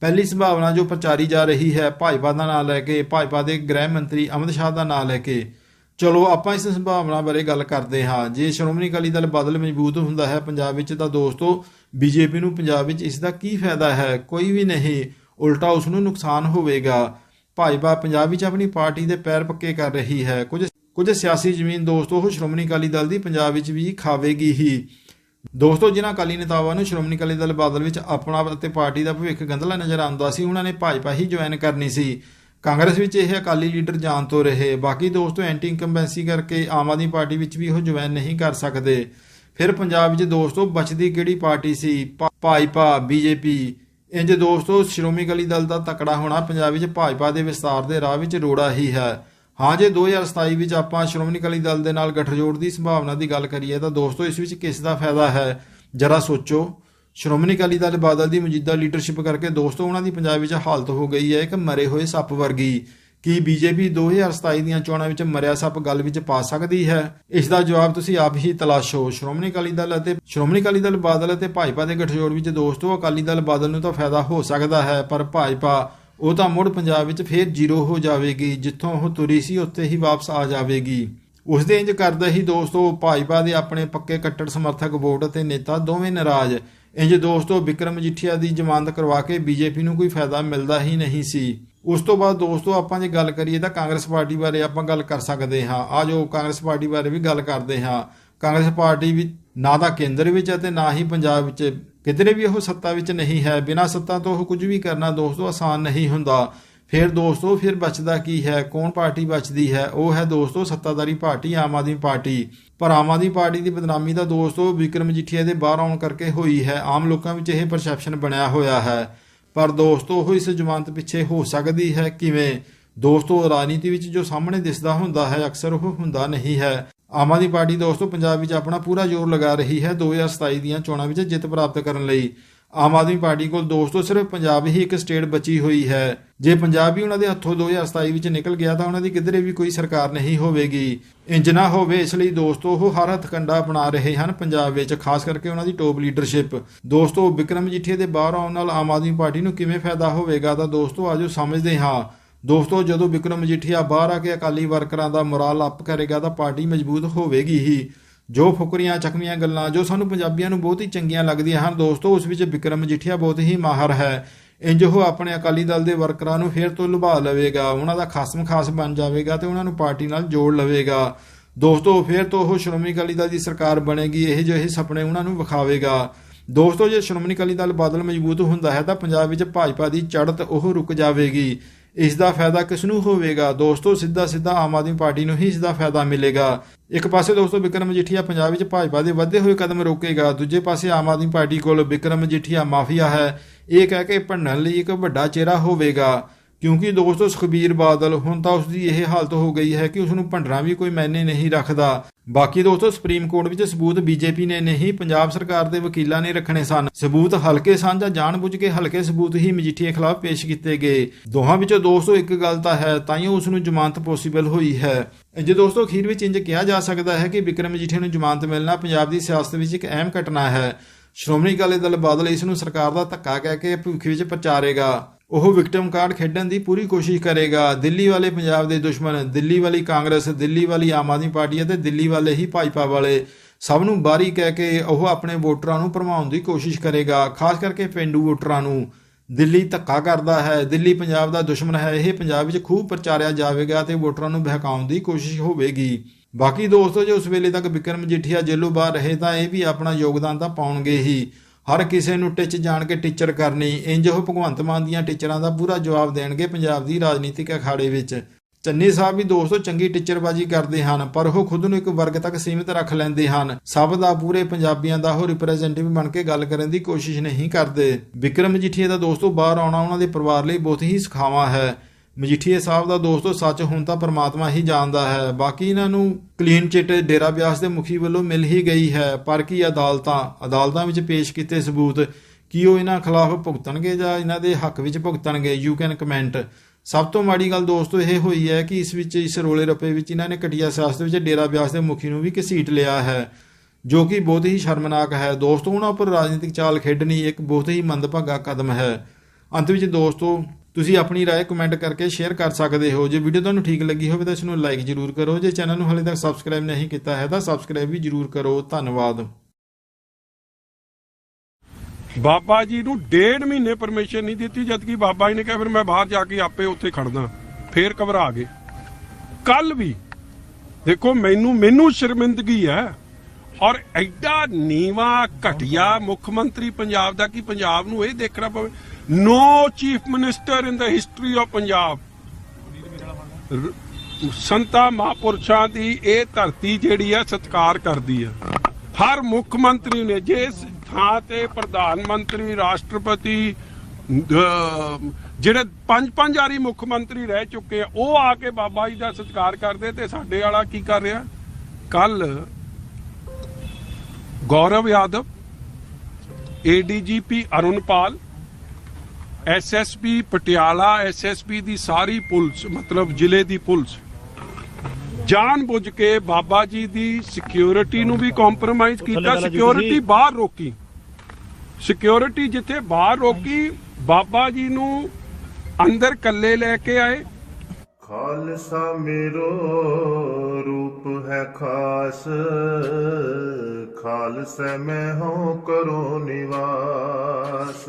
ਪਹਿਲੀ ਸੰਭਾਵਨਾ ਜੋ ਪ੍ਰਚਾਰੀ ਜਾ ਰਹੀ ਹੈ ਭਾਜਪਾ ਦਾ ਨਾਂ ਲੈ ਕੇ, ਭਾਜਪਾ ਦੇ ਗ੍ਰਹਿ ਮੰਤਰੀ ਅਮਿਤ ਸ਼ਾਹ ਦਾ ਨਾਂ ਲੈ ਕੇ। ਚਲੋ, ਆਪਾਂ ਇਸ ਸੰਭਾਵਨਾ ਬਾਰੇ ਗੱਲ ਕਰਦੇ ਹਾਂ। ਜੇ ਸ਼੍ਰੋਮਣੀ ਅਕਾਲੀ ਦਲ ਬਾਦਲ ਮਜ਼ਬੂਤ ਹੁੰਦਾ ਹੈ ਪੰਜਾਬ ਵਿੱਚ, ਤਾਂ ਦੋਸਤੋ, ਬੀਜੇਪੀ ਨੂੰ ਪੰਜਾਬ ਵਿੱਚ ਇਸ ਦਾ ਕੀ ਫਾਇਦਾ ਹੈ? ਕੋਈ ਵੀ ਨਹੀਂ, ਉਲਟਾ ਉਸ ਨੂੰ ਨੁਕਸਾਨ ਹੋਵੇਗਾ। ਭਾਜਪਾ ਪੰਜਾਬ ਵਿੱਚ ਆਪਣੀ ਪਾਰਟੀ ਦੇ ਪੈਰ ਪੱਕੇ ਕਰ ਰਹੀ ਹੈ। ਕੁਝ ਕੁਝ ਸਿਆਸੀ ਜ਼ਮੀਨ ਦੋਸਤੋ, ਉਹ ਸ਼੍ਰੋਮਣੀ ਅਕਾਲੀ ਦਲ ਦੀ ਪੰਜਾਬ ਵਿੱਚ ਵੀ ਖਾਵੇਗੀ ਹੀ। ਦੋਸਤੋ, ਜਿਨ੍ਹਾਂ ਅਕਾਲੀ ਨੇਤਾਵਾਂ ਨੂੰ ਸ਼੍ਰੋਮਣੀ ਅਕਾਲੀ ਦਲ ਬਾਦਲ ਵਿੱਚ ਆਪਣਾ ਅਤੇ ਪਾਰਟੀ ਦਾ ਭਵਿੱਖ ਗੰਧਲਾ ਨਜ਼ਰ ਆਉਂਦਾ ਸੀ, ਉਹਨਾਂ ਨੇ ਭਾਜਪਾ ਹੀ ਜੁਆਇਨ ਕਰਨੀ ਸੀ। ਕਾਂਗਰਸ ਵਿੱਚ ਇਹ ਅਕਾਲੀ ਲੀਡਰ ਜਾਣ ਤੋਂ ਰਹੇ। ਬਾਕੀ ਦੋਸਤੋ ਐਂਟੀ ਇਨਕੰਬੈਂਸੀ ਕਰਕੇ ਆਮ ਆਦਮੀ ਪਾਰਟੀ ਵਿੱਚ ਵੀ ਉਹ ਜੁਆਇਨ ਨਹੀਂ ਕਰ ਸਕਦੇ। ਫਿਰ ਪੰਜਾਬ ਵਿੱਚ ਦੋਸਤੋ, ਬਚਦੀ ਕਿਹੜੀ ਪਾਰਟੀ ਸੀ? ਭਾ- ਭਾਜਪਾ ਬੀਜੇਪੀ ਇੰਜ ਦੋਸਤੋ, ਸ਼੍ਰੋਮਣੀ ਅਕਾਲੀ ਦਲ ਦਾ ਤਕੜਾ ਹੋਣਾ ਪੰਜਾਬ ਵਿੱਚ ਭਾਜਪਾ ਦੇ ਵਿਸਤਾਰ ਦੇ ਰਾਹ ਵਿੱਚ ਰੋੜਾ ਹੀ ਹੈ। ਹਾਂ, ਜੇ 2027 ਵਿੱਚ ਆਪਾਂ ਸ਼੍ਰੋਮਣੀ ਅਕਾਲੀ ਦਲ ਦੇ ਨਾਲ ਗਠਜੋੜ ਦੀ ਸੰਭਾਵਨਾ ਦੀ ਗੱਲ ਕਰੀਏ ਤਾਂ ਦੋਸਤੋ, ਇਸ ਵਿੱਚ ਕਿਸ ਦਾ ਫਾਇਦਾ ਹੈ? ਜਰਾ ਸੋਚੋ। ਸ਼੍ਰੋਮਣੀ ਅਕਾਲੀ ਦਲ ਬਾਦਲ ਦੀ ਮੌਜੂਦਾ ਲੀਡਰਸ਼ਿਪ ਕਰਕੇ ਦੋਸਤੋ ਉਹਨਾਂ ਦੀ ਪੰਜਾਬ ਵਿੱਚ ਹਾਲਤ ਹੋ ਗਈ ਹੈ, ਇੱਕ ਮਰੇ ਹੋਏ ਸੱਪ ਵਰਗੀ। ਕੀ ਬੀਜੇਪੀ 2027 ਦੀਆਂ ਚੋਣਾਂ ਵਿੱਚ ਮਰਿਆ ਸੱਪ ਗੱਲ ਵਿੱਚ ਪਾ ਸਕਦੀ ਹੈ? ਇਸ ਦਾ ਜਵਾਬ ਤੁਸੀਂ ਆਪ ਹੀ ਤਲਾਸ਼ੋ ਸ਼੍ਰੋਮਣੀ ਅਕਾਲੀ ਦਲ ਅਤੇ ਸ਼੍ਰੋਮਣੀ ਅਕਾਲੀ ਦਲ ਬਾਦਲ ਅਤੇ ਭਾਜਪਾ ਦੇ ਗਠਜੋੜ ਵਿੱਚ ਦੋਸਤੋ, ਅਕਾਲੀ ਦਲ ਬਾਦਲ ਨੂੰ ਤਾਂ ਫਾਇਦਾ ਹੋ ਸਕਦਾ ਹੈ, ਪਰ ਭਾਜਪਾ ਉਹ ਤਾਂ ਮੁੜ ਪੰਜਾਬ ਵਿੱਚ ਫੇਰ ਜ਼ੀਰੋ ਹੋ ਜਾਵੇਗੀ, ਜਿੱਥੋਂ ਉਹ ਤੁਰੀ ਸੀ ਉੱਥੇ ਹੀ ਵਾਪਸ ਆ ਜਾਵੇਗੀ। ਉਸ ਦੇ ਇੰਜ ਕਰਦਾ ਹੀ ਦੋਸਤੋ, ਭਾਜਪਾ ਦੇ ਆਪਣੇ ਪੱਕੇ ਕੱਟੜ ਸਮਰਥਕ ਵੋਟ ਅਤੇ ਨੇਤਾ ਦੋਵੇਂ ਨਾਰਾਜ਼। ਇੰਜ ਦੋਸਤੋ ਵਿਕਰਮ ਮਜੀਠੀਆ ਦੀ ਜ਼ਮਾਨਤ ਕਰਵਾ ਕੇ ਬੀਜੇਪੀ ਨੂੰ ਕੋਈ ਫਾਇਦਾ ਮਿਲਦਾ ਹੀ ਨਹੀਂ ਸੀ। ਉਸ ਤੋਂ ਬਾਅਦ ਦੋਸਤੋ ਆਪਾਂ ਜੇ ਗੱਲ ਕਰੀਏ ਤਾਂ ਕਾਂਗਰਸ ਪਾਰਟੀ ਬਾਰੇ ਆਪਾਂ ਗੱਲ ਕਰ ਸਕਦੇ ਹਾਂ। ਆ ਜੋ ਕਾਂਗਰਸ ਪਾਰਟੀ ਬਾਰੇ ਵੀ ਗੱਲ ਕਰਦੇ ਹਾਂ। ਕਾਂਗਰਸ ਪਾਰਟੀ ਵੀ ਨਾ ਤਾਂ ਕੇਂਦਰ ਵਿੱਚ ਅਤੇ ਨਾ ਹੀ ਪੰਜਾਬ ਵਿੱਚ। ਕਿਧਰੇ ਵੀ ਉਹ ਸੱਤਾ ਵਿੱਚ ਨਹੀਂ ਹੈ। ਬਿਨਾਂ ਸੱਤਾ ਤੋਂ ਉਹ ਕੁਝ ਵੀ ਕਰਨਾ ਦੋਸਤੋ ਆਸਾਨ ਨਹੀਂ ਹੁੰਦਾ। ਫਿਰ ਦੋਸਤੋ, ਫਿਰ ਬਚਦਾ ਕੀ ਹੈ? ਕੌਣ ਪਾਰਟੀ ਬਚਦੀ ਹੈ? ਉਹ ਹੈ ਦੋਸਤੋ, ਸੱਤਾਧਾਰੀ ਪਾਰਟੀ, ਆਮ ਆਦਮੀ ਪਾਰਟੀ। ਪਰ ਆਮ ਆਦਮੀ ਪਾਰਟੀ ਦੀ ਬਦਨਾਮੀ ਦਾ ਦੋਸਤੋ ਵਿਕਰਮ ਮਜੀਠੀਆ ਦੇ ਬਾਹਰ ਆਉਣ ਕਰਕੇ ਹੋਈ ਹੈ। ਆਮ ਲੋਕਾਂ ਵਿੱਚ ਇਹ ਪਰਸੈਪਸ਼ਨ ਬਣਿਆ ਹੋਇਆ ਹੈ। ਪਰ ਦੋਸਤੋ, ਉਹ ਇਸ ਜ਼ਮਾਨਤ ਪਿੱਛੇ ਹੋ ਸਕਦੀ ਹੈ ਕਿਵੇਂ? ਦੋਸਤੋ, ਰਾਜਨੀਤੀ ਵਿੱਚ ਜੋ ਸਾਹਮਣੇ ਦਿਸਦਾ ਹੁੰਦਾ ਹੈ, ਅਕਸਰ ਉਹ ਹੁੰਦਾ ਨਹੀਂ ਹੈ। ਆਮ ਆਦਮੀ ਪਾਰਟੀ ਦੋਸਤੋ, ਪੰਜਾਬ ਵਿੱਚ ਆਪਣਾ ਪੂਰਾ ਜ਼ੋਰ ਲਗਾ ਰਹੀ ਹੈ। 2027 ਦੀਆਂ ਚੋਣਾਂ ਵਿੱਚ ਜਿੱਤ ਪ੍ਰਾਪਤ ਕਰਨ ਲਈ। ਆਮ ਆਦਮੀ ਪਾਰਟੀ ਕੋਲ ਦੋਸਤੋ ਸਿਰਫ ਪੰਜਾਬ ਹੀ ਇੱਕ ਸਟੇਟ ਬਚੀ ਹੋਈ ਹੈ। ਜੇ ਪੰਜਾਬ ਹੀ ਉਹਨਾਂ ਦੇ ਹੱਥੋਂ 2027 ਵਿੱਚ ਨਿਕਲ ਗਿਆ ਤਾਂ ਉਹਨਾਂ ਦੀ ਕਿਧਰੇ ਵੀ ਕੋਈ ਸਰਕਾਰ ਨਹੀਂ ਹੋਵੇਗੀ। ਇੰਜ ਨਾ ਹੋਵੇ, ਇਸ ਲਈ ਦੋਸਤੋ ਉਹ ਹਰ ਹੱਥਕੰਡਾ ਬਣਾ ਰਹੇ ਹਨ ਪੰਜਾਬ ਵਿੱਚ, ਖਾਸ ਕਰਕੇ ਉਹਨਾਂ ਦੀ ਟੋਪ ਲੀਡਰਸ਼ਿਪ। ਦੋਸਤੋ ਵਿਕਰਮ ਜੀਠੀਆ ਦੇ ਬਾਹਰ ਆਉਣ ਨਾਲ ਆਮ ਆਦਮੀ ਪਾਰਟੀ ਨੂੰ ਕਿਵੇਂ ਫਾਇਦਾ ਹੋਵੇਗਾ ਤਾਂ ਦੋਸਤੋ ਆਜੋ ਸਮਝਦੇ ਹਾਂ। ਦੋਸਤੋ ਜਦੋਂ ਵਿਕਰਮ ਮਜੀਠੀਆ ਬਾਹਰ ਆ ਕੇ ਅਕਾਲੀ ਵਰਕਰਾਂ ਦਾ ਮੋਰਲ ਅਪ ਕਰੇਗਾ ਤਾਂ ਪਾਰਟੀ ਮਜ਼ਬੂਤ ਹੋਵੇਗੀ ਹੀ। ਜੋ ਫੁਕਰੀਆਂ, ਚੱਕਵੀਆਂ ਗੱਲਾਂ, ਜੋ ਸਾਨੂੰ ਪੰਜਾਬੀਆਂ ਨੂੰ ਬਹੁਤ ਹੀ ਚੰਗੀਆਂ ਲੱਗਦੀਆਂ ਹਨ, ਦੋਸਤੋ, ਉਸ ਵਿੱਚ ਵਿਕਰਮ ਮਜੀਠੀਆ ਬਹੁਤ ਹੀ ਮਾਹਰ ਹੈ। ਇੰਜ ਉਹ ਆਪਣੇ ਅਕਾਲੀ ਦਲ ਦੇ ਵਰਕਰਾਂ ਨੂੰ ਫੇਰ ਤੋਂ ਲੁਭਾ ਲਵੇਗਾ, ਉਹਨਾਂ ਦਾ ਖਾਸਮ ਖਾਸ ਬਣ ਜਾਵੇਗਾ ਤੇ ਉਹਨਾਂ ਨੂੰ ਪਾਰਟੀ ਨਾਲ ਜੋੜ ਲਵੇਗਾ। ਦੋਸਤੋ, ਫੇਰ ਤੋਂ ਉਹ ਸ਼੍ਰੋਮਣੀ ਅਕਾਲੀ ਦਲ ਦੀ ਸਰਕਾਰ ਬਣੇਗੀ, ਇਹ ਜਿਹੇ ਸੁਪਨੇ ਉਹਨਾਂ ਨੂੰ ਵਿਖਾਵੇਗਾ। ਦੋਸਤੋ, ਜੇ ਸ਼੍ਰੋਮਣੀ ਅਕਾਲੀ ਦਲ ਬਾਦਲ ਮਜ਼ਬੂਤ ਹੁੰਦਾ ਹੈ ਤਾਂ ਪੰਜਾਬ ਵਿੱਚ ਭਾਜਪਾ ਦੀ ਚੜ੍ਹਤ ਉਹ ਰੁਕ ਜਾਵੇਗੀ। ਇਸ ਦਾ ਫਾਇਦਾ ਕਿਸ ਨੂੰ ਹੋਵੇਗਾ? ਦੋਸਤੋ ਸਿੱਧਾ ਸਿੱਧਾ ਆਮ ਆਦਮੀ ਪਾਰਟੀ ਨੂੰ ਹੀ ਇਸ ਦਾ ਫਾਇਦਾ ਮਿਲੇਗਾ। ਇੱਕ ਪਾਸੇ ਦੋਸਤੋ ਵਿਕਰਮ ਮਜੀਠੀਆ ਪੰਜਾਬ ਵਿੱਚ ਭਾਜਪਾ ਦੇ ਵਧਦੇ ਹੋਏ ਕਦਮ ਰੋਕੇਗਾ, ਦੂਜੇ ਪਾਸੇ ਆਮ ਆਦਮੀ ਪਾਰਟੀ ਕੋਲ ਵਿਕਰਮ ਮਜੀਠੀਆ ਮਾਫੀਆ ਹੈ। ਇਹ ਕਹਿ ਕੇ ਭੰਨਣ ਲਈ ਇੱਕ ਵੱਡਾ ਚਿਹਰਾ ਹੋਵੇਗਾ। ਕਿਉਂਕਿ ਦੋਸਤੋ ਸੁਖਬੀਰ ਬਾਦਲ ਹੁਣ ਤਾਂ ਉਸ ਦੀ ਇਹ ਹਾਲਤ ਹੋ ਗਈ ਹੈ ਕਿ ਉਸ ਨੂੰ ਭੰਡਣਾ ਵੀ ਕੋਈ ਮੈਨੇ ਨਹੀਂ ਰੱਖਦਾ। ਬਾਕੀ ਦੋਸਤੋ ਸੁਪਰੀਮ ਕੋਰਟ ਵਿੱਚ ਸਬੂਤ ਬੀਜੇਪੀ ਨੇ ਨਹੀਂ, ਪੰਜਾਬ ਸਰਕਾਰ ਦੇ ਵਕੀਲਾਂ ਨੇ ਰੱਖਣੇ ਸਨ। ਸਬੂਤ ਹਲਕੇ ਸਨ ਜਾਂ ਜਾਣਬੁੱਝ ਕੇ ਹਲਕੇ ਸਬੂਤ ਹੀ ਮਜੀਠੀਏ ਖਿਲਾਫ ਪੇਸ਼ ਕੀਤੇ ਗਏ। ਦੋਹਾਂ ਵਿੱਚੋਂ ਦੋਸਤੋ ਇੱਕ ਗੱਲ ਤਾਂ ਹੈ ਤਾਈਓ ਉਸ ਨੂੰ ਜ਼ਮਾਨਤ ਪੋਸੀਬਲ ਹੋਈ ਹੈ। ਜੇ ਦੋਸਤੋ ਅਖੀਰ ਵਿੱਚ ਇੰਜ ਕਿਹਾ ਜਾ ਸਕਦਾ ਹੈ ਕਿ ਵਿਕਰਮ ਮਜੀਠੀਆ ਨੂੰ ਜ਼ਮਾਨਤ ਮਿਲਣਾ ਪੰਜਾਬ ਦੀ ਸਿਆਸਤ ਵਿੱਚ ਇੱਕ ਅਹਿਮ ਘਟਨਾ ਹੈ, ਸ਼੍ਰੋਮਣੀ ਅਕਾਲੀ ਦਲ ਬਾਦਲ ਇਸ ਨੂੰ ਸਰਕਾਰ ਦਾ ਧੱਕਾ ਕਹਿ ਕੇ ਭੁੱਖ ਵਿੱਚ ਪ੍ਰਚਾਰੇਗਾ। ਉਹ ਵਿਕਟਮ ਕਾਰਡ ਖੇਡਣ ਦੀ ਪੂਰੀ ਕੋਸ਼ਿਸ਼ ਕਰੇਗਾ। ਦਿੱਲੀ ਵਾਲੇ ਪੰਜਾਬ ਦੇ ਦੁਸ਼ਮਣ, ਦਿੱਲੀ ਵਾਲੀ ਕਾਂਗਰਸ, ਦਿੱਲੀ ਵਾਲੀ ਆਮ ਆਦਮੀ ਪਾਰਟੀ ਅਤੇ ਦਿੱਲੀ ਵਾਲੇ ਹੀ ਭਾਜਪਾ ਵਾਲੇ। ਸਭ ਨੂੰ ਬਾਰੀ ਕਹਿ ਕੇ ਉਹ ਆਪਣੇ ਵੋਟਰਾਂ ਨੂੰ ਭਰਮਾਉਣ ਦੀ ਕੋਸ਼ਿਸ਼ ਕਰੇਗਾ। ਖਾਸ ਕਰਕੇ ਪਿੰਡੂ ਵੋਟਰਾਂ ਨੂੰ। ਦਿੱਲੀ ਧੱਕਾ ਕਰਦਾ ਹੈ। ਦਿੱਲੀ ਪੰਜਾਬ ਦਾ ਦੁਸ਼ਮਣ ਹੈ। ਇਹ ਪੰਜਾਬ ਵਿੱਚ ਖੂਬ ਪ੍ਰਚਾਰਿਆ ਜਾਵੇਗਾ ਤੇ ਵੋਟਰਾਂ ਨੂੰ ਬਹਿਕਾਉਣ ਦੀ ਕੋਸ਼ਿਸ਼ ਹੋਵੇਗੀ। ਬਾਕੀ ਦੋਸਤੋ, ਜੇ ਉਸ ਵੇਲੇ ਤੱਕ ਵਿਕਰਮ ਮਜੀਠੀਆ ਜੇਲੋਂ ਬਾਹਰ ਰਹੇ ਤਾਂ ਇਹ ਵੀ ਆਪਣਾ ਯੋਗਦਾਨ ਤਾਂ ਪਾਉਣਗੇ ਹੀ। ਹਰ ਕਿਸੇ ਨੂੰ ਟਿੱਚ ਜਾਣ ਕੇ ਟੀਚਰ ਕਰਨੀ, ਇੰਜ ਉਹ ਭਗਵੰਤ ਮਾਨ ਦੀਆਂ ਟੀਚਰਾਂ ਦਾ ਪੂਰਾ ਜਵਾਬ ਦੇਣਗੇ ਪੰਜਾਬ ਦੀ ਰਾਜਨੀਤਿਕ ਅਖਾੜੇ ਵਿੱਚ। ਚੰਨੀ ਸਾਹਿਬ ਵੀ ਦੋਸਤੋ ਚੰਗੀ ਟੀਚਰਬਾਜੀ ਕਰਦੇ ਹਨ, ਪਰ ਉਹ ਖੁਦ ਨੂੰ ਇੱਕ ਵਰਗ ਤੱਕ ਸੀਮਿਤ ਰੱਖ ਲੈਂਦੇ ਹਨ। ਸਭ ਦਾ ਪੂਰੇ ਪੰਜਾਬੀਆਂ ਦਾ ਉਹ ਰਿਪਰੈਜ਼ੈਂਟੇਟਿਵ ਬਣ ਕੇ ਗੱਲ ਕਰਨ ਦੀ ਕੋਸ਼ਿਸ਼ ਨਹੀਂ ਕਰਦੇ। ਵਿਕਰਮ ਮਜੀਠੀਆ ਦਾ ਦੋਸਤੋ ਬਾਹਰ ਆਉਣਾ ਉਹਨਾਂ ਦੇ ਪਰਿਵਾਰ ਲਈ ਬਹੁਤ ਹੀ ਸੁਖਾਵਾਂ ਹੈ। ਮਜੀਠੀਏ ਸਾਹਿਬ ਦਾ ਦੋਸਤੋ, ਸੱਚ ਹੁਣ ਤਾਂ ਪਰਮਾਤਮਾ ਹੀ ਜਾਣਦਾ ਹੈ। ਬਾਕੀ ਇਹਨਾਂ ਨੂੰ ਕਲੀਨ ਚਿੱਟ ਡੇਰਾ ਬਿਆਸ ਦੇ ਮੁਖੀ ਵੱਲੋਂ ਮਿਲ ਹੀ ਗਈ ਹੈ। ਪਰ ਕੀ ਅਦਾਲਤਾਂ ਅਦਾਲਤਾਂ ਵਿੱਚ ਪੇਸ਼ ਕੀਤੇ ਸਬੂਤ, ਕੀ ਉਹ ਇਹਨਾਂ ਖਿਲਾਫ ਭੁਗਤਣਗੇ ਜਾਂ ਇਹਨਾਂ ਦੇ ਹੱਕ ਵਿੱਚ ਭੁਗਤਣਗੇ? ਯੂ ਕੈਨ ਕਮੈਂਟ ਸਭ ਤੋਂ ਮਾੜੀ ਗੱਲ ਦੋਸਤੋ, ਇਹ ਹੋਈ ਹੈ ਕਿ ਇਸ ਵਿੱਚ, ਇਸ ਰੋਲੇ ਰੱਪੇ ਵਿੱਚ ਇਹਨਾਂ ਨੇ ਘਟੀਆ ਸਿਆਸਤ ਵਿੱਚ ਡੇਰਾ ਬਿਆਸ ਦੇ ਮੁਖੀ ਨੂੰ ਵੀ ਘਸੀਟ ਲਿਆ ਹੈ, ਜੋ ਕਿ ਬਹੁਤ ਹੀ ਸ਼ਰਮਨਾਕ ਹੈ। ਦੋਸਤੋ, ਉਹਨਾਂ ਉੱਪਰ ਰਾਜਨੀਤਿਕ ਚਾਲ ਖੇਡਣੀ ਇੱਕ ਬਹੁਤ ਹੀ ਮੰਦਭਾਗਾ ਕਦਮ ਹੈ। ਅੰਤ ਵਿੱਚ ਦੋਸਤੋ ਤੁਸੀਂ ਆਪਣੀ رائے ਕਮੈਂਟ ਕਰਕੇ ਸ਼ੇਅਰ ਕਰ ਸਕਦੇ ਹੋ ਜੇ ਵੀਡੀਓ ਤੁਹਾਨੂੰ ਠੀਕ ਲੱਗੀ ਹੋਵੇ ਤਾਂ ਇਸ ਨੂੰ ਲਾਈਕ ਜ਼ਰੂਰ ਕਰੋ ਜੇ ਚੈਨਲ ਨੂੰ ਹਾਲੇ ਤੱਕ ਸਬਸਕ੍ਰਾਈਬ ਨਹੀਂ ਕੀਤਾ ਹੈ ਤਾਂ ਸਬਸਕ੍ਰਾਈਬ ਵੀ ਜ਼ਰੂਰ ਕਰੋ ਧੰਨਵਾਦ ਬਾਬਾ ਜੀ ਨੂੰ ਡੇਢ ਮਹੀਨੇ ਪਰਮਿਸ਼ਨ ਨਹੀਂ ਦਿੱਤੀ ਜਦ ਕਿ ਬਾਬਾ ਜੀ ਨੇ ਕਿਹਾ ਫਿਰ ਮੈਂ ਬਾਹਰ ਜਾ ਕੇ ਆਪੇ ਉੱਥੇ ਖੜਦਾ ਫੇਰ ਘਬਰਾ ਗਏ ਕੱਲ ਵੀ ਦੇਖੋ ਮੈਨੂੰ ਮੈਨੂੰ ਸ਼ਰਮਿੰਦਗੀ ਹੈ ਔਰ ਐਡਾ ਨੀਵਾ ਘਟਿਆ ਮੁੱਖ ਮੰਤਰੀ ਪੰਜਾਬ ਦਾ ਕਿ ਪੰਜਾਬ ਨੂੰ ਇਹ ਦੇਖਣਾ ਪਵੇ No chief minister in the history of Punjab ਰ- ਸੰਤਾਂ ਮਹਾਂਪੁਰਸ਼ਾਂ ਦੀ ਇਹ ਧਰਤੀ ਜਿਹੜੀ ਆ, ਸਤਿਕਾਰ ਕਰਦੀ ਆ। ਹਰ ਮੁੱਖ ਮੰਤਰੀ ਨੇ ਜਿਸ ਥਾਂ ਤੇ ਪ੍ਰਧਾਨ ਮੰਤਰੀ, ਰਾਸ਼ਟਰਪਤੀ ਜਿਹੜੇ ਪੰਜ ਪੰਜ ਵਾਰੀ ਮੁੱਖ ਮੰਤਰੀ ਰਹਿ ਚੁੱਕੇ ਆ, ਉਹ ਆ ਕੇ ਬਾਬਾ ਜੀ ਦਾ ਸਤਿਕਾਰ ਕਰਦੇ ਤੇ ਸਾਡੇ ਵਾਲਾ ਕੀ ਕਰ ਰਿਹਾ? ਕੱਲ Gaurav Yadav ADGP Arunpal SSP Patiala SSP ਦੀ ਸਾਰੀ ਪੁਲਿਸ ਮਤਲਬ ਜ਼ਿਲ੍ਹੇ ਦੀ ਪੁਲਿਸ ਜਾਣ ਬੁੱਝ ਕੇ ਬਾਬਾ ਜੀ ਦੀ ਸਿਕਿਉਰਿਟੀ ਨੂੰ ਵੀ ਕੰਪਰੋਮਾਈਜ਼ ਕੀਤਾ ਸਿਕਿਉਰਿਟੀ ਬਾਹਰ ਰੋਕੀ। ਸਿਕਿਉਰਿਟੀ ਜਿੱਥੇ ਬਾਹਰ ਰੋਕੀ ਬਾਬਾ ਜੀ ਨੂੰ ਅੰਦਰ ਕੱਲੇ ਲੈ ਕੇ ਆਏ। ਖਾਲਸਾ ਮੇਰੋ ਰੂਪ ਹੈ ਖਾਸ। ਖਾਲਸਾ ਮੈਂ ਹਉ ਕਰੋ ਨਿਵਾਸ।